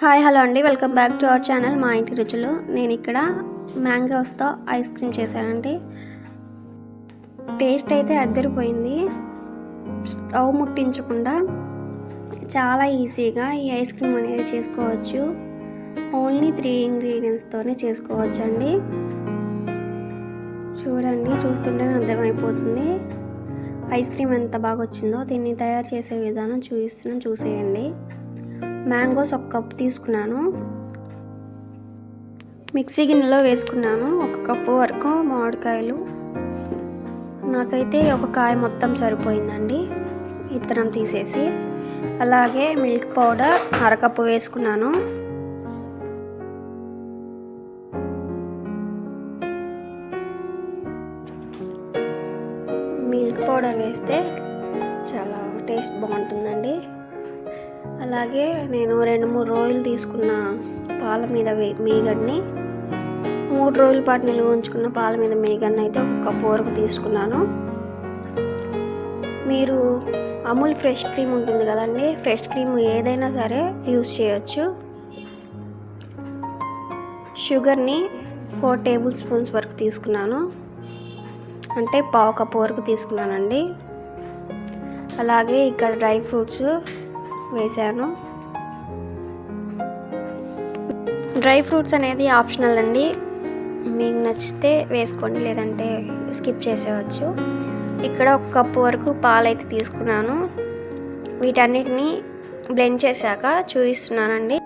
Hi hello అండి. Welcome back to our channel Maa Inti Ruchulu. నేను ఇక్కడ మ్యాంగోస్తో ఐస్ క్రీమ్ చేశానండి. టేస్ట్ అయితే అద్దరిపోయింది. స్టవ్ ముట్టించకుండా చాలా ఈజీగా ఈ ఐస్ క్రీమ్ అనేది చేసుకోవచ్చు. ఓన్లీ త్రీ ఇంగ్రీడియంట్స్తోనే చేసుకోవచ్చు అండి చూడండి చూస్తుంటేనే అర్థమైపోతుంది. ఐస్ క్రీమ్ ఎంత బాగా వచ్చిందో దీన్ని తయారు చేసే విధానం చూపిస్తున్నాను చూసేయండి. మ్యాంగోస్ ఒక కప్ తీసుకున్నాను. మిక్సీ గిన్నెలో వేసుకున్నాను. ఒక కప్పు వరకు మామిడికాయలు. నాకైతే ఒక కాయ మొత్తం సరిపోయిందండి. ఇత్తనం తీసేసి. అలాగే మిల్క్ పౌడర్ అరకప్పు వేసుకున్నాను. మిల్క్ పౌడర్ వేస్తే చాలా టేస్ట్ బాగుంటుందండి. అలాగే నేను రెండు మూడు రోజులు తీసుకున్న పాల మీద వే- మూడు రోజుల పాటు నిల్వ ఉంచుకున్న పాల మీద మేగడ్ని అయితే ఒక కప్పు వరకు తీసుకున్నాను. మీరు అమూల్ ఫ్రెష్ క్రీమ్ ఉంటుంది కదండి ఫ్రెష్ క్రీమ్ ఏదైనా సరే యూస్ చేయొచ్చు. షుగర్ని ఫోర్ టేబుల్ స్పూన్స్ వరకు తీసుకున్నాను. అంటే పావు కప్పు వరకు తీసుకున్నానండి. అలాగే ఇక్కడ డ్రై ఫ్రూట్స్ వేసాను డ్రై ఫ్రూట్స్ అనేది ఆప్షనల్ అండి. మీకు నచ్చితే వేసుకోండి లేదంటే స్కిప్ చేసేయచ్చు. ఇక్కడ ఒక కప్పు వరకు పాలైతే తీసుకున్నాను. వీటన్నిటిని బ్లెండ్ చేశాక చూపిస్తున్నానండి.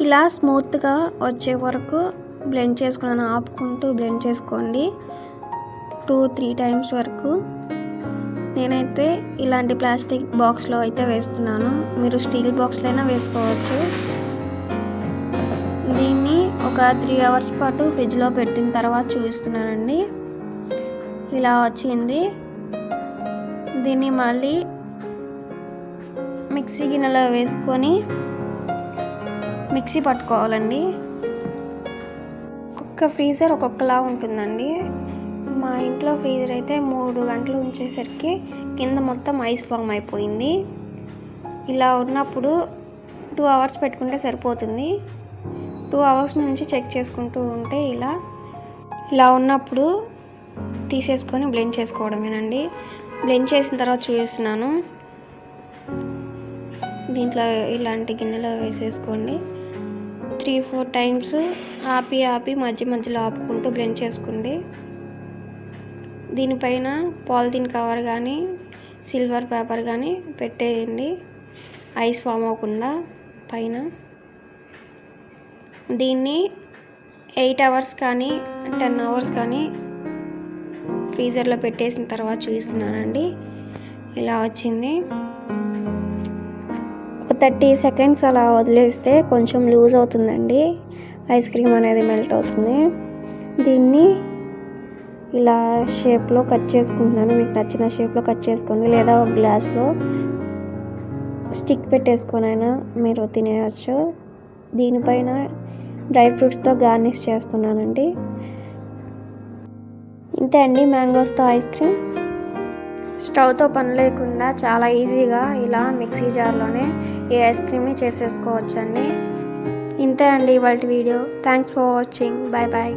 ఇలా స్మూత్గా వచ్చే వరకు బ్లెండ్ చేసుకున్నాను. ఆపుకుంటూ బ్లెండ్ చేసుకోండి. టూ త్రీ టైమ్స్ వరకు. నేనైతే ఇలాంటి ప్లాస్టిక్ బాక్స్లో అయితే వేస్తున్నాను. మీరు స్టీల్ బాక్స్లో అయినా వేసుకోవచ్చు. దీన్ని ఒక త్రీ అవర్స్ పాటు ఫ్రిడ్జ్లో పెట్టిన తర్వాత చూస్తున్నానండి ఇలా వచ్చింది. దీన్ని మళ్ళీ మిక్సీ గిన్నెలో వేసుకొని మిక్సీ పట్టుకోవాలండి. ఒక్కొక్క ఫ్రీజర్ ఒక్కొక్కలా ఉంటుందండి. మా ఇంట్లో ఫ్రీజర్ అయితే మూడు గంటలు ఉంచేసరికి కింద మొత్తం ఐస్ ఫామ్ అయిపోయింది. ఇలా ఉన్నప్పుడు టూ అవర్స్ పెట్టుకుంటే సరిపోతుంది. టూ అవర్స్ నుంచి చెక్ చేసుకుంటూ ఉంటే ఇలా ఇలా ఉన్నప్పుడు తీసేసుకొని బ్లెండ్ చేసుకోవడమేనండి. బ్లెండ్ చేసిన తర్వాత చూపిస్తున్నాను. దీంట్లో ఇలాంటి గిన్నెలో వేసేసుకోండి. త్రీ ఫోర్ టైమ్స్ ఆపి ఆపి మధ్య మధ్యలో ఆపుకుంటూ బ్లెండ్ చేసుకోండి. దీనిపైన పాలిథిన్ కవర్ కానీ సిల్వర్ పేపర్ కానీ పెట్టేయండి. ఐస్ ఫామ్ అవ్వకుండా పైన. దీన్ని ఎయిట్ అవర్స్ కానీ టెన్ అవర్స్ కానీ ఫ్రీజర్లో పెట్టేసిన తర్వాత చూస్తున్నానండి ఇలా వచ్చింది. ఒక థర్టీ సెకండ్స్ అలా వదిలేస్తే కొంచెం లూజ్ అవుతుందండి. ఐస్ క్రీమ్ అనేది మెల్ట్ అవుతుంది. దీన్ని ఇలా షేప్లో కట్ చేసుకుంటున్నాను. మీకు నచ్చిన షేప్లో కట్ చేసుకోండి. లేదా ఒక గ్లాస్లో స్టిక్ పెట్టేసుకొని అయినా మీరు తినేయచ్చు. దీనిపైన డ్రై ఫ్రూట్స్తో గార్నిష్ చేస్తున్నానండి. ఇంతే అండి మ్యాంగోస్తో ఐస్ క్రీమ్. స్టవ్తో పని లేకుండా చాలా ఈజీగా ఇలా మిక్సీ జార్లోనే ఈ ఐస్ క్రీమ్ని చేసేసుకోవచ్చండి. ఇంతే అండి ఇవాళ video. Thanks for watching. Bye bye